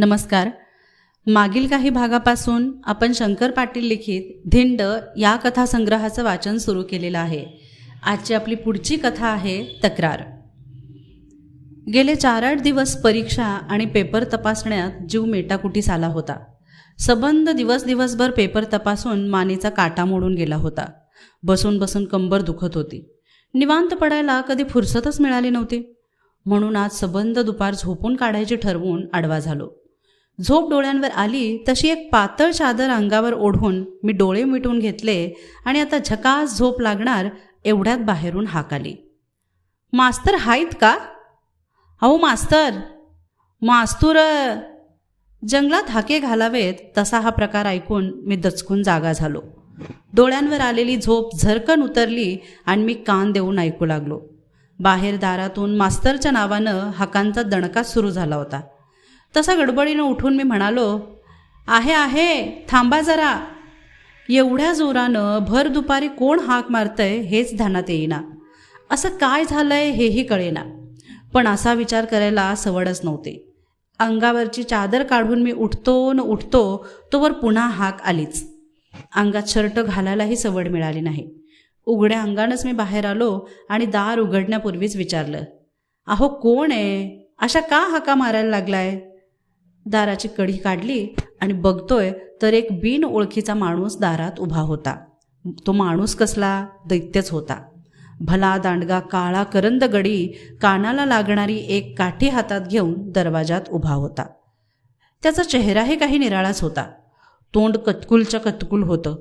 नमस्कार. मागील काही भागापासून आपण शंकर पाटील लिखित धिंड या कथासंग्रहाचं वाचन सुरू केलेलं आहे. आजची आपली पुढची कथा आहे तक्रार. गेले चार आठ दिवस परीक्षा आणि पेपर तपासण्यात जीव मेटाकुटीस आला होता. सबंध दिवस दिवसभर पेपर तपासून मानेचा काटा मोडून गेला होता. बसून बसून कंबर दुखत होती. निवांत पडायला कधी फुरसतच मिळाली नव्हती. म्हणून आज सबंध दुपार झोपून काढायची ठरवून आडवा झालो. झोप डोळ्यांवर आली तशी एक पातळ चादर अंगावर ओढून मी डोळे मिटून घेतले आणि आता झकास झोप लागणार एवढ्यात बाहेरून हाक आली. मास्तर हायत का? अहो मास्तर मास्तूर जंगलात हाके घालावेत तसा हा प्रकार ऐकून मी दचकून जागा झालो. डोळ्यांवर आलेली झोप झरकन उतरली आणि मी कान देऊन ऐकू लागलो. बाहेर दारातून मास्तरच्या नावानं हाकांचा दणका सुरू झाला होता. तसा गडबडीनं उठून मी म्हणालो आहे आहे थांबा जरा. एवढ्या जोरानं भर दुपारी कोण हाक मारतंय हेच ध्यानात येईना. असं काय झालंय हेही कळेना. पण असा विचार करायला सवडच नव्हते. अंगावरची चादर काढून मी उठतो न उठतो तोवर पुन्हा हाक आलीच. अंगात शर्ट घालायलाही सवड मिळाली नाही. उघड्या अंगानंच मी बाहेर आलो आणि दार उघडण्यापूर्वीच विचारलं अहो कोण आहे? अशा का हाका मारायला लागलाय? दाराची कडी काढली आणि बघतोय तर एक बिन ओळखीचा माणूस दारात उभा होता. तो माणूस कसला? दैत्यच होता. भला दांडगा काळा करंद गडी कानाला लागणारी एक काठी हातात घेऊन दरवाजात उभा होता. त्याचा चेहराही काही निराळाच होता. तोंड कतकुलच्या कतकुल होतं.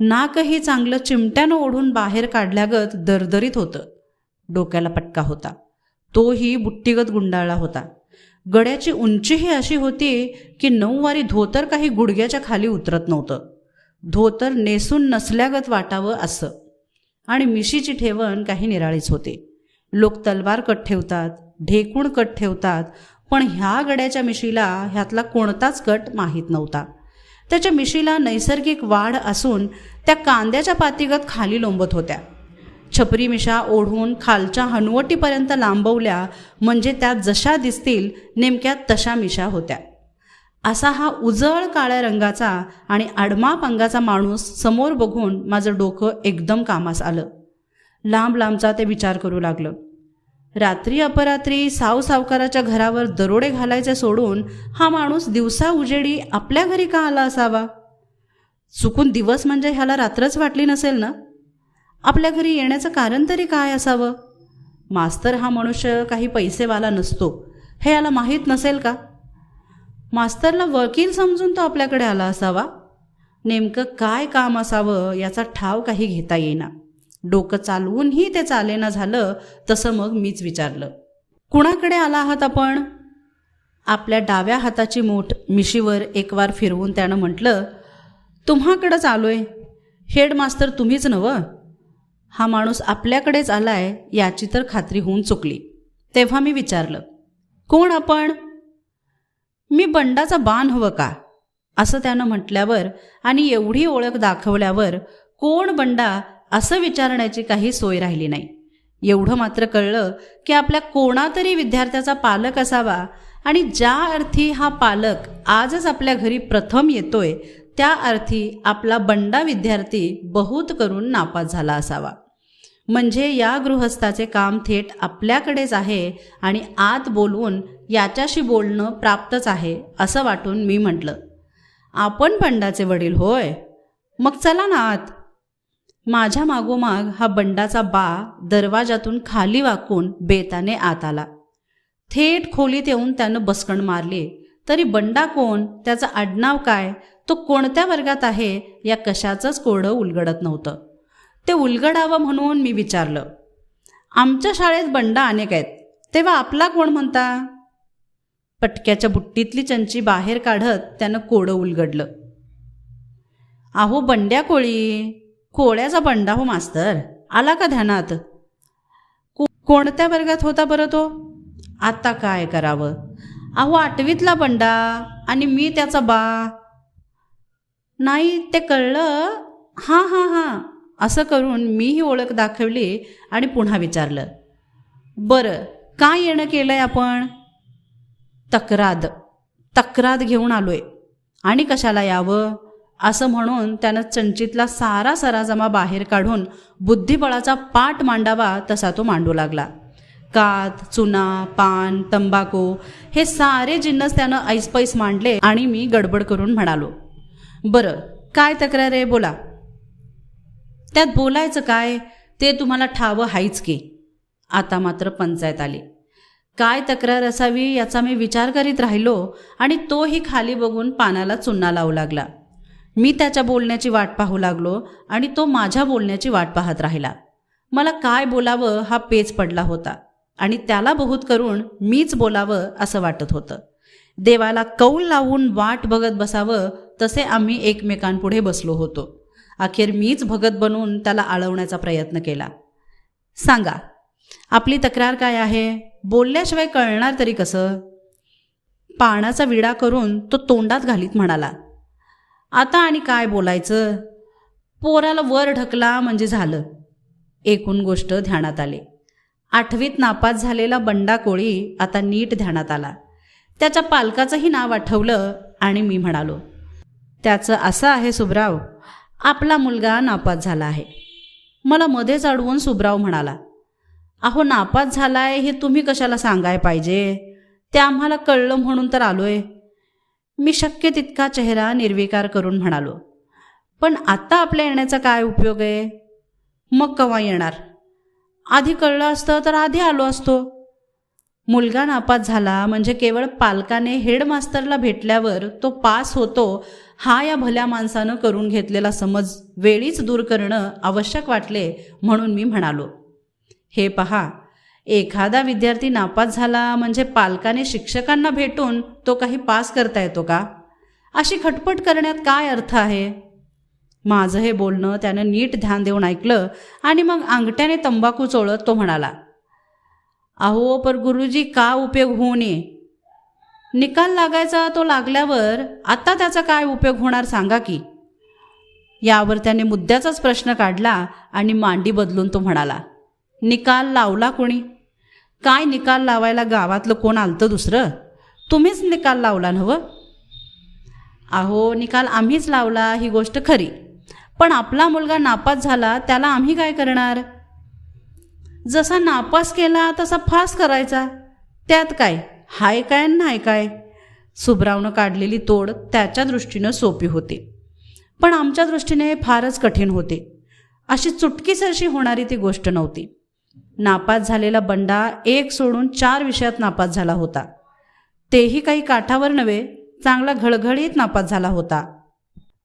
नाकही चांगलं चिमट्यानं ओढून बाहेर काढल्यागत दरदरीत होतं. डोक्याला पटका होता. तोही बुट्टीगत गुंडाळला होता. गड्याची उंचीही अशी होती की नऊवारी धोतर काही गुडघ्याच्या खाली उतरत नव्हतं. धोतर नेसून नसल्यागत वाटावं असं. आणि मिशीची ठेवण काही निराळीच होते. लोक तलवार कट ठेवतात ढेकूण कट ठेवतात पण ह्या गड्याच्या मिशीला ह्यातला कोणताच कट माहीत नव्हता. त्याच्या मिशीला नैसर्गिक वाढ असून त्या कांद्याच्या पातीगत खाली लोंबत होत्या. छपरी मिशा ओढून खालच्या हनुवटीपर्यंत लांबवल्या म्हणजे त्या जशा दिसतील नेमक्या तशा मिशा होत्या. असा हा उजळ काळ्या रंगाचा आणि आडमाप अंगाचा माणूस समोर बघून माझं डोकं एकदम कामास आलं. लांब लांबचा ते विचार करू लागलं. रात्री अपरात्री साव सावकाराच्या घरावर दरोडे घालायचे सोडून हा माणूस दिवसा उजेडी आपल्या घरी का आला असावा? चुकून दिवस म्हणजे ह्याला रात्रच वाटली नसेल ना? आपल्या घरी येण्याचं कारण तरी काय असावं? मास्तर हा मनुष्य काही पैसेवाला नसतो. हे याला माहीत नसेल का? मास्तरला वकील समजून तो आपल्याकडे आला असावा. नेमकं काय काम असावं याचा ठाव काही घेता येईना. डोकं चालवूनही ते चालेना झालं तसं मग मीच विचारलं. कुणाकडे आला आहात आपण? आपल्या डाव्या हाताची मूठ मिशीवर एक वार फिरवून त्यानं म्हटलं तुम्हाकडंच आलोय. हेडमास्तर तुम्हीच नवं हा माणूस आपल्याकडेच आलाय याची तर खात्री होऊन चुकली. तेव्हा मी विचारलं कोण आपण? मी बंडाचा बाण हवं का? असं त्यानं म्हटल्यावर आणि एवढी ओळख दाखवल्यावर कोण बंडा असं विचारण्याची काही सोय राहिली नाही. एवढं मात्र कळलं की आपल्या कोणातरी विद्यार्थ्याचा पालक असावा आणि ज्या अर्थी हा पालक आजच आपल्या घरी प्रथम येतोय त्या अर्थी आपला बंडा विद्यार्थी बहुत करून नापास झाला असावा. म्हणजे या गृहस्थाचे काम थेट आपल्याकडेच आहे आणि आत बोलवून याच्याशी बोलणं प्राप्तच आहे असं वाटून मी म्हटलं. आपण बंडाचे वडील होय? मग चला ना आत. माझ्या मागोमाग हा बंडाचा बा दरवाजातून खाली वाकून बेताने आत आला. थेट खोलीत येऊन त्यानं बसकण मारली. तरी बंडा कोण? त्याचं आडनाव काय? तो कोणत्या वर्गात आहे या कशाचंच कोरडं उलगडत नव्हतं. ते उलगडावं म्हणून मी विचारलं आमच्या शाळेत बंडा अनेक आहेत तेव्हा आपला कोण म्हणता? पटक्याच्या बुट्टीतली चंची बाहेर काढत त्यानं कोडं उलगडलं. अहो बंड्या कोळी कोळ्याचा बंडा हो मास्तर. आला का ध्यानात? को कोणत्या वर्गात होता बरं तो? आता काय करावं? अहो आठवीतला बंडा आणि मी त्याचा बा नाही ते कळलं. हां हां हां. असं करून मीही ओळख दाखवली आणि पुन्हा विचारलं. बरं काय येणं केलं आहे आपण? तक्राद. तक्रार घेऊन आलो आहे आणि कशाला यावं? असं म्हणून त्यानं चंचितला सारा सराजमा बाहेर काढून बुद्धिबळाचा पाठ मांडावा तसा तो मांडू लागला. कात चुना पान तंबाखू हे सारे जिन्नस त्यानं ऐसपैस मांडले आणि मी गडबड करून म्हणालो. बरं काय तक्रार आहे बोला. त्यात बोलायचं काय ते तुम्हाला ठावं हायच की. आता मात्र पंचायत आली. काय तक्रार असावी याचा मी विचार करीत राहिलो आणि तोही खाली बघून पानाला चुन्ना लावू लागला. मी त्याच्या बोलण्याची वाट पाहू लागलो आणि तो माझ्या बोलण्याची वाट पाहत राहिला. मला काय बोलावं हा पेच पडला होता आणि त्याला बहुत करून मीच बोलावं असं वाटत होतं. देवाला कौल लावून वाट बघत बसावं तसे आम्ही एकमेकांपुढे बसलो होतो. अखेर मीच भगत बनून त्याला आळवण्याचा प्रयत्न केला. सांगा आपली तक्रार काय आहे? बोलल्याशिवाय कळणार तरी कसं? पाण्याचा विडा करून तो तोंडात घालीत म्हणाला आता आणि काय बोलायचं? पोराला वर ढकला म्हणजे झालं. एकूण गोष्ट ध्यानात आली. आठवीत नापास झालेला बंडा कोळी आता नीट ध्यानात आला. त्याच्या पालकाचंही नाव आठवलं आणि मी म्हणालो त्याचं असं आहे सुब्राव आपला मुलगा नापास झाला आहे. मला मध्येच अडवून सुब्राव म्हणाला अहो नापास झाला आहे हे तुम्ही कशाला सांगाय पाहिजे? ते आम्हाला कळलं म्हणून तर आलोय. मी शक्य तितका चेहरा निर्विकार करून म्हणालो पण आत्ता आपल्या येण्याचा काय उपयोग आहे? मग केव्हा येणार? आधी कळलं असतं तर आधी आलो असतो. मुलगा नापास झाला म्हणजे केवळ पालकाने हेडमास्तरला भेटल्यावर तो पास होतो हा या भल्या माणसानं करून घेतलेला समज वेळीच दूर करणं आवश्यक वाटले म्हणून मी म्हणालो. हे पहा एखादा विद्यार्थी नापास झाला म्हणजे पालकाने शिक्षकांना भेटून तो काही पास करता येतो का? अशी खटपट करण्यात काय अर्थ आहे? माझं हे बोलणं त्यानं नीट ध्यान देऊन ऐकलं आणि मग अंगठ्याने तंबाखू चोळत तो म्हणाला अहो पर गुरुजी का उपयोग होऊ नये? निकाल लागायचा तो लागल्यावर आता त्याचा काय उपयोग होणार सांगा की? यावर त्याने मुद्द्याचाच प्रश्न काढला आणि मांडी बदलून तो म्हणाला निकाल लावला कोणी? काय निकाल लावायला गावातलं कोण आलतं दुसरं? तुम्हीच निकाल लावला नवं अहो निकाल आम्हीच लावला ही गोष्ट खरी. पण आपला मुलगा नापास झाला त्याला आम्ही काय करणार? जसा नापास केला तसा फास करायचा. त्यात काय? हाय काय नाही काय? सुब्रावनं काढलेली तोड त्याच्या दृष्टीनं सोपी होती. पण आमच्या दृष्टीने हे फारच कठीण होते. अशी चुटकीसरशी होणारी ती गोष्ट नव्हती. नापास झालेला बंडा एक सोडून चार विषयात नापास झाला होता. तेही काही काठावर नव्हे चांगला घळघळीत नापास झाला होता.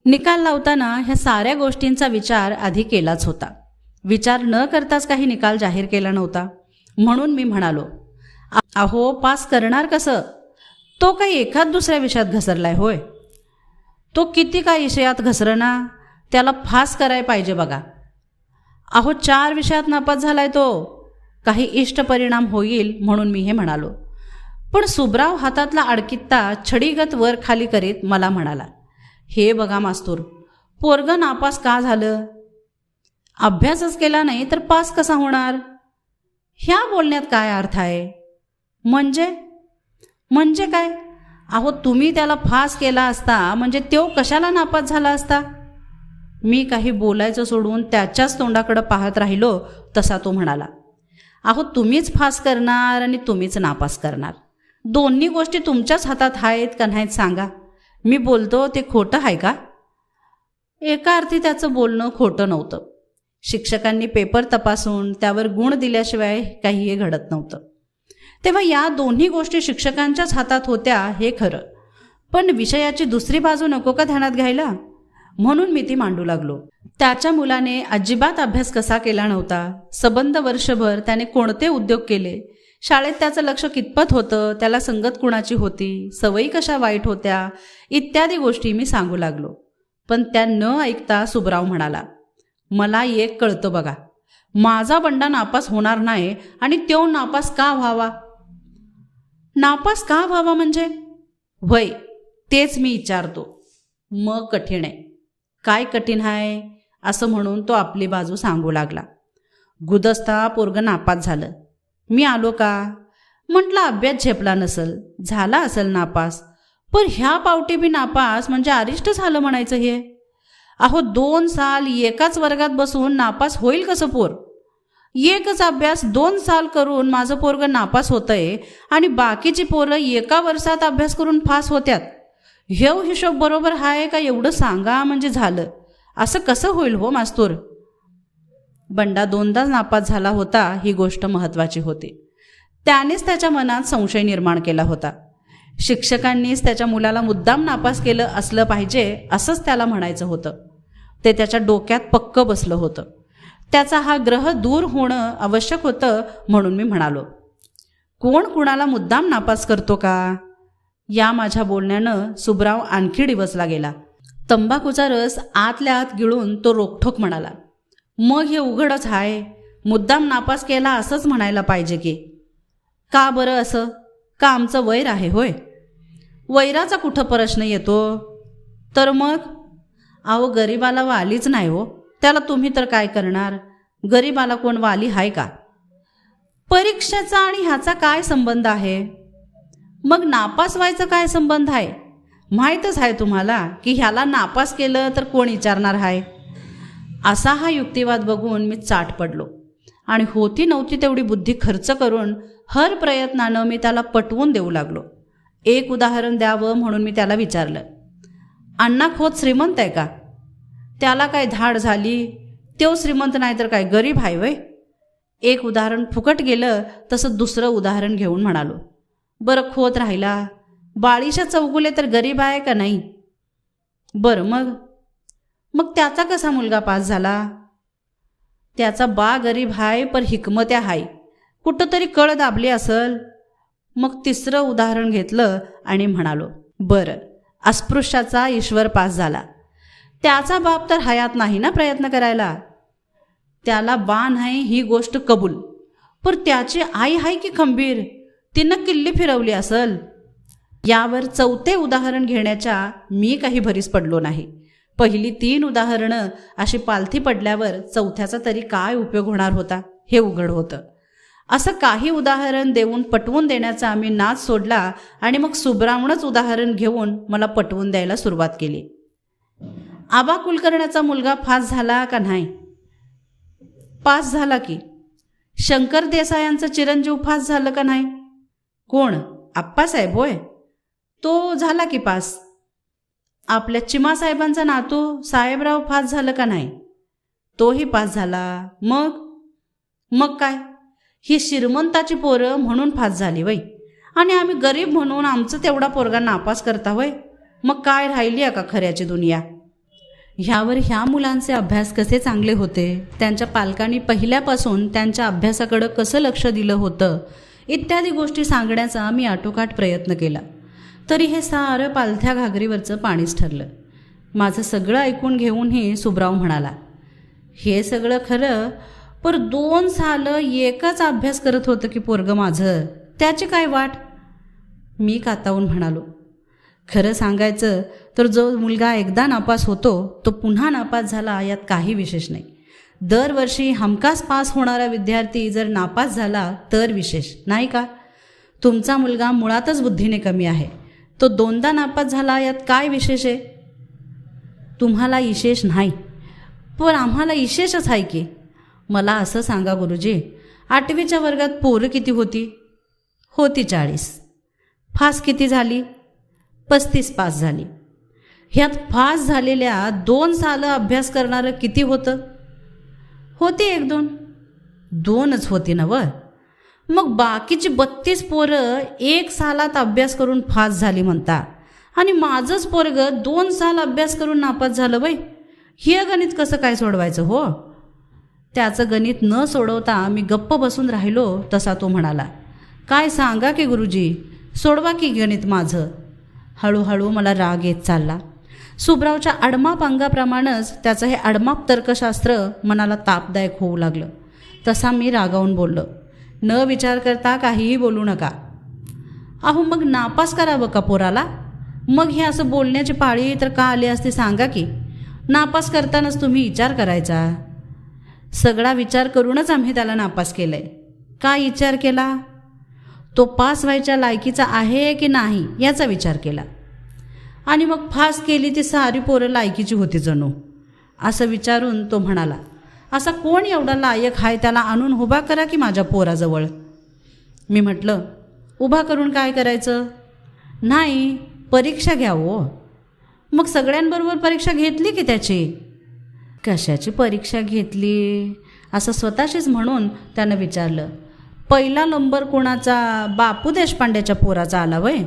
निकाल लावताना ह्या साऱ्या गोष्टींचा विचार आधी केलाच होता. विचार न करताच काही निकाल जाहीर केला नव्हता. म्हणून मी म्हणालो अहो पास करणार कसं? तो काही एखाद दुसऱ्या विषयात घसरलाय होय. तो किती काय विषयात घसरना त्याला फास कराय पाहिजे बघा. अहो चार विषयात नापास झालाय तो. काही इष्ट परिणाम होईल म्हणून मी हे म्हणालो. पण सुब्राव हातातला अडकित्ता छडीगत वर खाली करीत मला म्हणाला हे बघा मास्तूर पोरगं नापास का झालं? अभ्यासच केला नाही तर पास कसा होणार? ह्या बोलण्यात काय अर्थ आहे? म्हणजे? म्हणजे काय? अहो तुम्ही त्याला फास केला असता म्हणजे तो कशाला नापास झाला असता? मी काही बोलायचं सोडून त्याच्याच तोंडाकडं पाहत राहिलो तसा तो म्हणाला. अहो तुम्हीच फास करणार आणि तुम्हीच नापास करणार. दोन्ही गोष्टी तुमच्याच हातात आहेत का नाहीत सांगा. मी बोलतो ते खोटं आहे का? एका अर्थी त्याचं बोलणं खोटं नव्हतं. शिक्षकांनी पेपर तपासून त्यावर गुण दिल्याशिवाय काही हे घडत नव्हतं. तेव्हा या दोन्ही गोष्टी शिक्षकांच्याच हातात होत्या हे खरं. पण विषयाची दुसरी बाजू नको का ध्यानात घ्यायला? म्हणून मी ती मांडू लागलो. त्याच्या मुलाने अजिबात अभ्यास कसा केला नव्हता? सबंध वर्षभर त्याने कोणते उद्योग केले? शाळेत त्याचं लक्ष कितपत होतं? त्याला संगत कुणाची होती? सवयी कशा वाईट होत्या? इत्यादी गोष्टी मी सांगू लागलो. पण त्या न ऐकता सुबराव म्हणाला मला एक कळतं बघा. माझा बंडा नापास होणार नाही आणि तो नापास का व्हावा? नापास का व्हावा म्हणजे? वय तेच मी विचारतो. मग कठीण आहे. काय कठीण आहे असं म्हणून तो आपली बाजू सांगू लागला. गुदस्ता पोरग नापास झालं. मी आलो का? म्हटलं अभ्यास झेपला नसल. झाला असेल नापास. पण ह्या पावटी बी नापास म्हणजे अरिष्ट झालं म्हणायचं हे. अहो दोन साल एकाच वर्गात बसून नापास होईल कसं पोर? एकच अभ्यास दोन साल करून माझं पोरग नापास होतंय आणि बाकीची पोरं एका वर्षात अभ्यास करून फास होत्यात. हेव हिशोब बरोबर आहे का एवढं सांगा म्हणजे झालं. असं कसं होईल हो मास्तूर? बंडा दोनदा नापास झाला होता ही गोष्ट महत्त्वाची होती. त्यानेच त्याच्या मनात संशय निर्माण केला होता. शिक्षकांनीच त्याच्या मुलाला मुद्दाम नापास केलं असलं पाहिजे असंच त्याला म्हणायचं होतं. ते त्याच्या डोक्यात पक्क बसलं होतं. त्याचा हा ग्रह दूर होणं आवश्यक होतं म्हणून मी म्हणालो. कोण कुणाला मुद्दाम नापास करतो का? या माझ्या बोलण्यानं सुबराव आणखी डिवसला गेला. तंबाखूचा रस आतल्या आत गिळून तो रोखठोक म्हणाला. मग हे उघडच हाय. मुद्दाम नापास केला असंच म्हणायला पाहिजे की. का बरं असं? का आमचं वैर आहे होय? वैराचा कुठं प्रश्न येतो? तर मग? अहो गरीबाला वालीच नाही हो. त्याला तुम्ही तर काय करणार? गरीबाला कोण वाली आहे का? परीक्षेचा आणि ह्याचा काय संबंध आहे? मग नापास व्हायचा काय संबंध आहे? माहीतच आहे तुम्हाला की ह्याला नापास केलं तर कोण विचारणार आहे असा हा युक्तिवाद बघून मी चाट पडलो. आणि होती नव्हती तेवढी बुद्धी खर्च करून हर प्रयत्नानं मी त्याला पटवून देऊ लागलो. एक उदाहरण द्यावं म्हणून मी त्याला विचारलं. अण्णा खोत श्रीमंत आहे का? त्याला काय धाड झाली? तो श्रीमंत नाही तर काय गरीब आहे वय? एक उदाहरण फुकट गेलं तसं दुसरं उदाहरण घेऊन म्हणालो. बरं खोत राहिला. बाळीच्या चौगुले तर गरीब आहे का नाही? बरं मग? मग त्याचा कसा मुलगा पास झाला? त्याचा बा गरीब हाय पर हिकमत्या हाय. कुठंतरी कळ दाबली असल. मग तिसरं उदाहरण घेतलं आणि म्हणालो बरं. अस्पृश्याचा ईश्वर पास झाला. त्याचा बाप तर हयात नाही ना प्रयत्न करायला? त्याला बाण आहे ही गोष्ट कबूल. पर त्याची आई हाय की खंबीर? तिनं किल्ली फिरवली असल. यावर चौथे उदाहरण घेण्याच्या मी काही भरीस पडलो नाही. पहिली तीन उदाहरणं अशी पालथी पडल्यावर चौथ्याचा तरी काय उपयोग होणार होता हे उघड होतं. असं काही उदाहरण देऊन पटवून देण्याचा आम्ही नाच सोडला आणि मग सुब्रावणच उदाहरण घेऊन मला पटवून द्यायला सुरुवात केली. आबा कुलकर्ण्याचा मुलगा फास झाला का नाही? पास झाला की. शंकर देसायांचं चिरंजीव फास झालं का नाही? कोण? आप्पासाहेब होय? तो झाला की पास. आपल्या चिमासाहेबांचा नातू साहेबराव फास झालं का नाही? तोही पास झाला. मग? मग काय? ही श्रीमंताची पोरं म्हणून फास झाली वय. आणि आम्ही गरीब म्हणून आमचं तेवढा पोरगा नापास करता होय मग काय राहिली आहे का खऱ्याची दुनिया? ह्यावर ह्या मुलांचे अभ्यास कसे चांगले होते? त्यांच्या पालकांनी पहिल्यापासून त्यांच्या अभ्यासाकडं कसं लक्ष दिलं होतं? इत्यादी गोष्टी सांगण्याचा मी आटोकाट प्रयत्न केला. तरी हे सारं पालथ्या घागरीवरचं पाणीच ठरलं. माझं सगळं ऐकून घेऊनही सुब्राव म्हणाला हे सगळं खरं पर दोन सालं एकच अभ्यास करत होतं की पोरगं माझं. त्याची काय वाट? मी कातावून म्हणालो खरं सांगायचं तर जो मुलगा एकदा नापास होतो तो पुन्हा नापास झाला यात काही विशेष नाही. दरवर्षी हमखास पास होणारा विद्यार्थी जर नापास झाला तर विशेष नाही का? तुमचा मुलगा मुळातच बुद्धीने कमी आहे. तो दोनदा नापास झाला यात काय विशेष आहे? तुम्हाला विशेष नाही. पण आम्हाला विशेषच आहे की मला असं सांगा गुरुजी. आठवीच्या वर्गात पोरं किती होती? होती चाळीस. फास किती झाली? पस्तीस पास झाली. ह्यात फास झालेल्या दोन सालं अभ्यास करणारं किती होतं? होती एक दोन. दोनच होती ना वर मग बाकीची बत्तीस पोरं एक सालात अभ्यास करून फास झाली म्हणता. आणि माझंच पोरग दोन साल अभ्यास करून नापास झालं बाई हे गणित कसं काय सोडवायचं हो? त्याचं गणित न सोडवता मी गप्प बसून राहिलो तसा तो म्हणाला. काय सांगा की गुरुजी? सोडवा की गणित माझं. हळूहळू मला राग येत चालला. सुब्रावच्या अडमाप अंगाप्रमाणेच त्याचं हे अडमाप तर्कशास्त्र मनाला तापदायक होऊ लागलं. तसा मी रागावून बोललो. न विचार करता काहीही बोलू नका. अहो मग नापास करावं का पोराला? मग हे असं बोलण्याची पाळी तर का आली असते सांगा की? नापास करतानाच तुम्ही विचार करायचा. सगळा विचार करूनच आम्ही त्याला नापास केलं आहे का विचार केला? तो पास व्हायच्या लायकीचा आहे की नाही याचा विचार केला. आणि मग फास केली ती सारी पोरं लायकीची होती जणू. असं विचारून तो म्हणाला असा कोण एवढा लायक आहे त्याला आणून उभा करा की माझ्या पोराजवळ? मी म्हटलं उभा करून काय करायचं? नाही परीक्षा घ्या हो. मग सगळ्यांबरोबर परीक्षा घेतली की त्याची? कशाची परीक्षा घेतली? असं स्वतःशीच म्हणून त्यानं विचारलं पहिला नंबर कोणाचा? बापू देशपांड्याच्या पोराचा आला वय?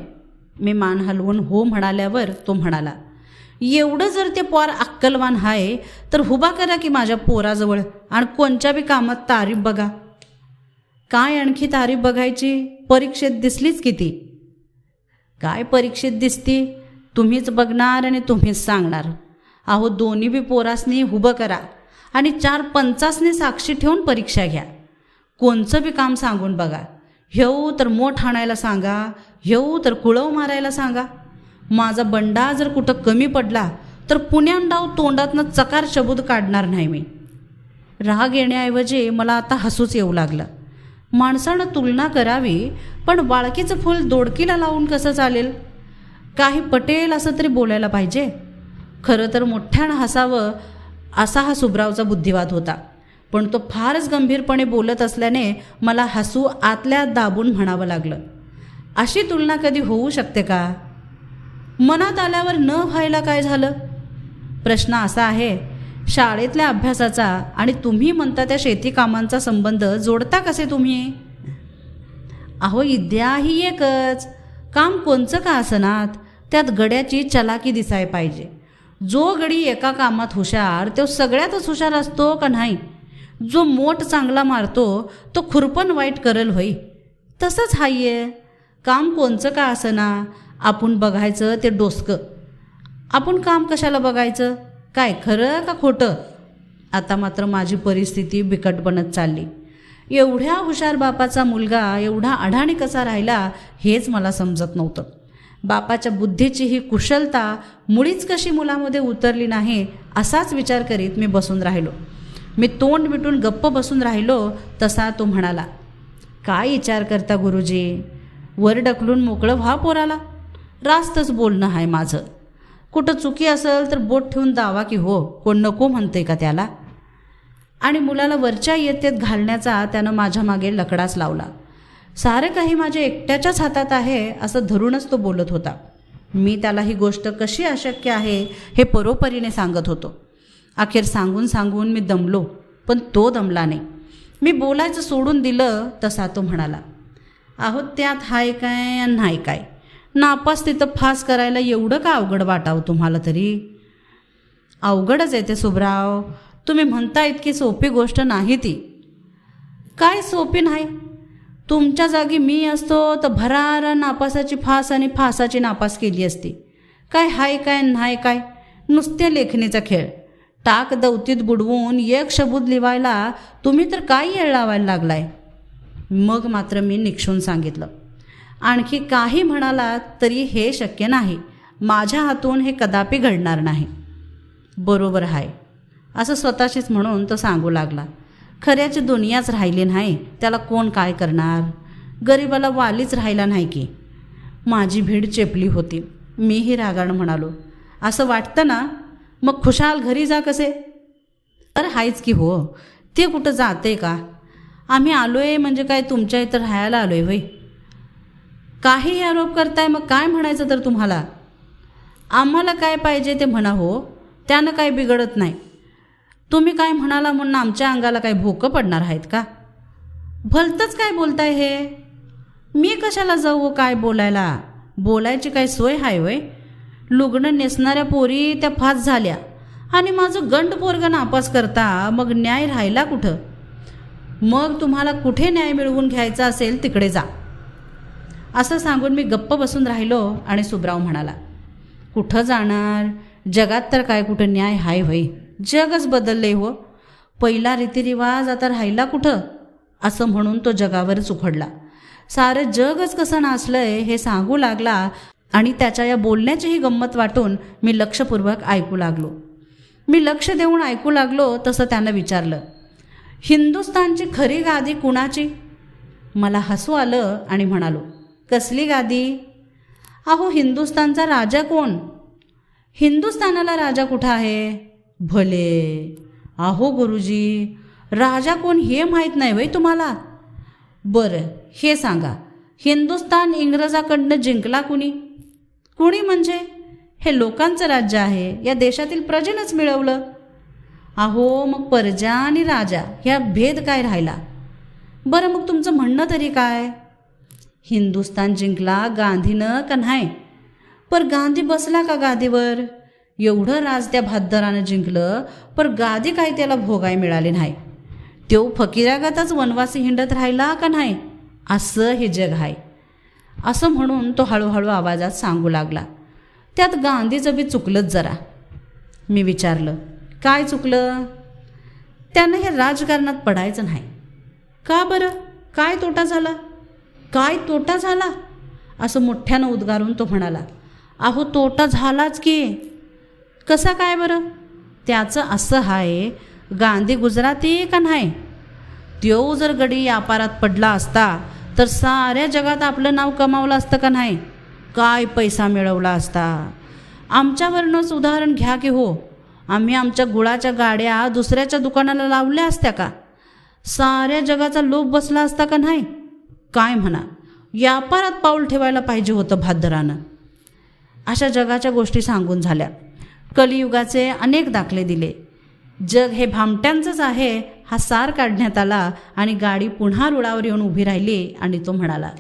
मी मान हलवून हो म्हणाल्यावर तो म्हणाला एवढं जर ते पोर अक्कलवान आहे तर हुबा करा की माझ्या पोराजवळ आणि कोणत्या बी कामात तारीफ बघा. काय आणखी तारीफ बघायची? परीक्षेत दिसलीच किती? काय परीक्षेत दिसती? तुम्हीच बघणार आणि तुम्हीच सांगणार. अहो दोन्ही बी पोरासनी उभं करा आणि चार पंचासनी साक्षी ठेवून परीक्षा घ्या. कोणचं बी काम सांगून बघा. हेऊ तर मोठ आणायला सांगा हेऊ तर कुळव मारायला सांगा. माझा बंडा जर कुठं कमी पडला तर पुण्यान डाव तोंडातनं चकार शबूद काढणार नाही मी. राग येण्याऐवजी मला आता हसूच येऊ लागलं. माणसानं तुलना करावी पण बाळकीचं फूल दोडकीला लावून कसं चालेल? काही पटेल असं तरी बोलायला पाहिजे? खरं तर मोठ्यानं हसावं असा हा सुब्रावचा बुद्धिवाद होता. पण तो फारच गंभीरपणे बोलत असल्याने मला हसू आतल्या दाबून म्हणावं लागलं. अशी तुलना कधी होऊ शकते का? मनात आल्यावर न व्हायला काय झालं? प्रश्न असा आहे शाळेतल्या अभ्यासाचा आणि तुम्ही म्हणता त्या शेती कामांचा संबंध जोडता कसे तुम्ही? अहो इद्या ही एकच. काम कोणचं का असनात? त्यात गड्याची चलाकी दिसाय पाहिजे. जो गडी एका कामात हुशार तो सगळ्यातच हुशार असतो का नाही? जो मोठ चांगला मारतो तो खुरपण वाईट करल होई. तसंच हाय. काम कोणचं का असना? आपण बघायचं ते डोसकं. आपण काम कशाला बघायचं? काय खरं का खोटं? आता मात्र माझी परिस्थिती बिकट बनत चालली. एवढ्या हुशार बापाचा मुलगा एवढा अढाणी कसा राहिला हेच मला समजत नव्हतं. बापाच्या बुद्धीची ही कुशलता मुळीच कशी मुलामध्ये उतरली नाही असाच विचार करीत मी बसून राहिलो. मी तोंड मिटून गप्प बसून राहिलो तसा तो म्हणाला काय विचार करता गुरुजी? वर ढकलून मोकळं व्हा पोराला. रास्तच बोलणं आहे माझं. कुठं चुकी असेल तर बोट ठेवून दावा की हो कोण नको म्हणते का त्याला? आणि मुलाला वरच्या येतेत घालण्याचा त्यानं माझ्या मागे लकडाच लावला. सारं काही माझ्या एकट्याच्याच हातात आहे असं धरूनच तो बोलत होता. मी त्याला ही गोष्ट कशी अशक्य आहे हे परोपरीने सांगत होतो. अखेर सांगून सांगून मी दमलो पण तो दमला नाही. मी बोलायचं सोडून दिलं तसा तो म्हणाला आहो त्यात हाय काय आणि नाही काय? नापास तिथं फास करायला एवढं का अवघड वाटावं तुम्हाला तरी? अवघडच आहे ते सुभराव. तुम्ही म्हणता इतकी सोपी गोष्ट नाही ती. काय सोपी नाही? तुमच्या जागी मी असतो तर भरारा नापासाची फास आणि फासाची नापास केली असती. काय हाय काय नाही काय? नुसत्या लेखणीचा खेळ. टाक दौतीत बुडवून एक शबूद लिवायला तुम्ही तर काय येळ लावायला लागलाय? मग मात्र मी निक्षून सांगितलं. आणखी काही म्हणालात तरी हे शक्य नाही. माझ्या हातून हे कदापि घडणार नाही. बरोबर आहे असं स्वतःशीच म्हणून तो सांगू लागला. खऱ्याची दुनियाच राहिली नाही त्याला कोण काय करणार? गरिबाला वालीच राहिला नाही की. माझी भीड चेपली होती मीही रागाण म्हणालो. असं वाटतं ना? मग खुशाल घरी जा कसे? अरे हायच की हो. ते कुठं जाते का? आम्ही आलो आहे म्हणजे काय तुमच्या इथं राहायला आलो आहे होय. काही आरोप करताय मग काय म्हणायचं तर तुम्हाला? आम्हाला काय पाहिजे ते म्हणा हो. त्यानं काय बिघडत नाही. तुम्ही काय म्हणाला म्हणून आमच्या अंगाला काय भोकं पडणार आहेत का? भलतंच काय बोलताय हे? मी कशाला जाऊ काय बोलायला? बोलायची काय सोय हाय वय? लुगणं नेसणाऱ्या पोरी त्या फास झाल्या. आणि माझं गंड पोरगं नापास करता मग न्याय राहिला कुठं? मग तुम्हाला कुठे न्याय मिळवून घ्यायचा असेल तिकडे जा. असं सांगून मी गप्प बसून राहिलो आणि सुब्राव म्हणाला कुठं जाणार? जगात तर काय कुठं न्याय हाय होई जगच बदलले हो. पहिला रीतिरिवाज आता राहिला कुठं? असं म्हणून तो जगावरच उखडला सारं जगच कसं नाचलंय हे सांगू लागला आणि त्याच्या या बोलण्याचीही गंमत वाटून मी लक्षपूर्वक ऐकू लागलो. मी लक्ष देऊन ऐकू लागलो तसं त्यानं विचारलं. हिंदुस्तानची खरी गादी कुणाची? मला हसू आलं आणि म्हणालो कसली गादी? अहो हिंदुस्तानचा राजा कोण? हिंदुस्थानाला राजा कुठं आहे? भले. आहो गुरुजी राजा कोण हे माहीत नाही वय तुम्हाला? बरं हे सांगा. हिंदुस्थान इंग्रजाकडनं जिंकला कुणी? कुणी म्हणजे? हे लोकांचं राज्य आहे या देशातील प्रजेनंच मिळवलं. अहो मग परजा आणि राजा ह्या भेद काय राहिला? बरं मग तुमचं म्हणणं तरी काय? हिंदुस्तान जिंकला गांधीनं का नाही? पर गांधी बसला का गादीवर? एवढं राज त्या भाद्दरानं जिंकलं पर गादी काय त्याला भोगाय मिळाले नाही. तो फकीरागतच वनवासी हिंडत राहिला का नाही? असं हे जग आहे असं म्हणून तो हळूहळू आवाजात सांगू लागला. त्यात गांधीचं बी चुकलंच जरा. मी विचारलं काय चुकलं? त्यानं हे राजकारणात पडायचं नाही. का बरं? काय तोटा झाला? काय तोटा झाला? असं मोठ्यानं उद्गारून तो म्हणाला. अहो तोटा झालाच की. कसा काय बरं? त्याचं असं आहे गांधी गुजराती का नाही? त्यो जर गडी व्यापारात पडला असता तर साऱ्या जगात आपलं नाव कमावलं असतं का नाही? काय पैसा मिळवला असता? आमच्यावरनंच उदाहरण घ्या की हो. आम्ही आमच्या गुळाच्या गाड्या दुसऱ्याच्या दुकानाला लावल्या असत्या का? साऱ्या जगाचा लोभ बसला असता का नाही? काय म्हणा व्यापारात पाऊल ठेवायला पाहिजे होतं भादरानं. अशा जगाच्या गोष्टी सांगून झाल्या. कलियुगाचे अनेक दाखले दिले. जग हे भामट्यांचंच आहे हा सार काढण्यात आला आणि गाडी पुन्हा रुळावर येऊन उभी राहिली आणि तो म्हणाला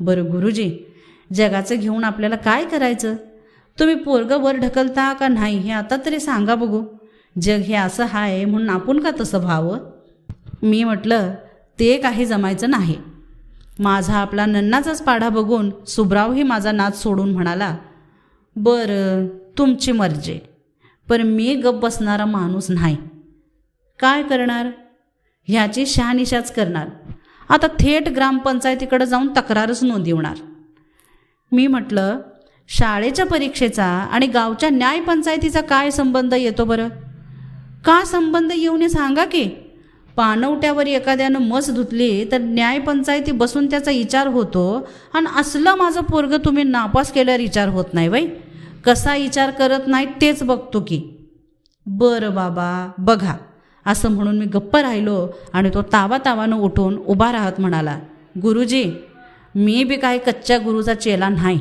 बरं गुरुजी जगाचं घेऊन आपल्याला काय करायचं? तुम्ही पोरगं वर ढकलता का नाही हे आता तरी सांगा बघू. जग हे असं आहे म्हणून आपण का तसं व्हावं? मी म्हटलं ते काही जमायचं नाही. माझा आपला नन्नाचाच पाढा बघून सुब्रावही माझा नाच सोडून म्हणाला बरं तुमची मर्जी. पण मी गप बसणारा माणूस नाही. काय करणार? ह्याची शहानिशाच करणार. आता थेट ग्रामपंचायतीकडे जाऊन तक्रारच नोंदवणार. मी म्हटलं शाळेच्या परीक्षेचा आणि गावच्या न्यायपंचायतीचा काय संबंध येतो बरं? का संबंध येऊन हे सांगा की? पानवट्यावर एखाद्यानं मस धुतली तर न्यायपंचायती बसून त्याचा विचार होतो आणि असलं माझं पोरगं तुम्ही नापास केल्यावर विचार होत नाही बाई कसा विचार करत नाही तेच बघतो की. बरं बाबा बघा. असं म्हणून मी गप्प राहिलो आणि तो तावा तावानं उठून उभा राहत म्हणाला गुरुजी मी बी काही कच्च्या गुरुचा चेला नाही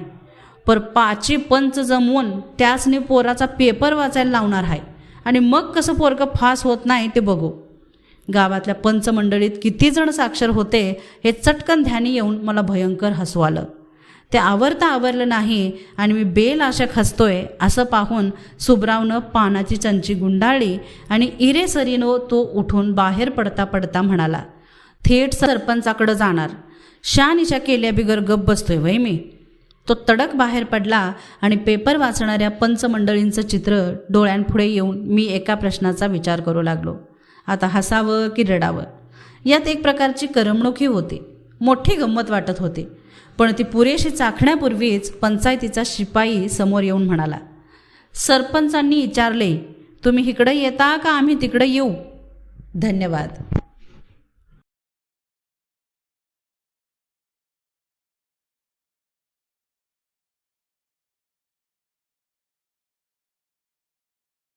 पर पाची पंच जमवून त्याचने पोराचा पेपर वाचायला लावणार आहे. आणि मग कसं पोरकं फास होत नाही ते बघू. गावातल्या पंचमंडळीत किती जण साक्षर होते हे चटकन ध्यानी येऊन मला भयंकर हसू आलं. ते आवरता आवरलं नाही आणि मी बेल आशक खसतोय असं पाहून सुब्रावनं पानाची चंची गुंडाळली आणि इरेसरीनो तो उठून बाहेर पडता पडता म्हणाला थेट सरपंचाकडं जाणार. शानिशा केल्या बिगर गप बसतोय वय मी. तो तडक बाहेर पडला आणि पेपर वाचणाऱ्या पंचमंडळींचं चित्र डोळ्यांपुढे येऊन मी एका प्रश्नाचा विचार करू लागलो. आता हसावं की रडावं? यात एक प्रकारची करमणुकी होती. मोठी गंमत वाटत होती. पण ती पुरेशी चाखण्यापूर्वीच पंचायतीचा शिपाई समोर येऊन म्हणाला सरपंचांनी विचारले तुम्ही इकडे येता का आम्ही तिकडे येऊ? धन्यवाद.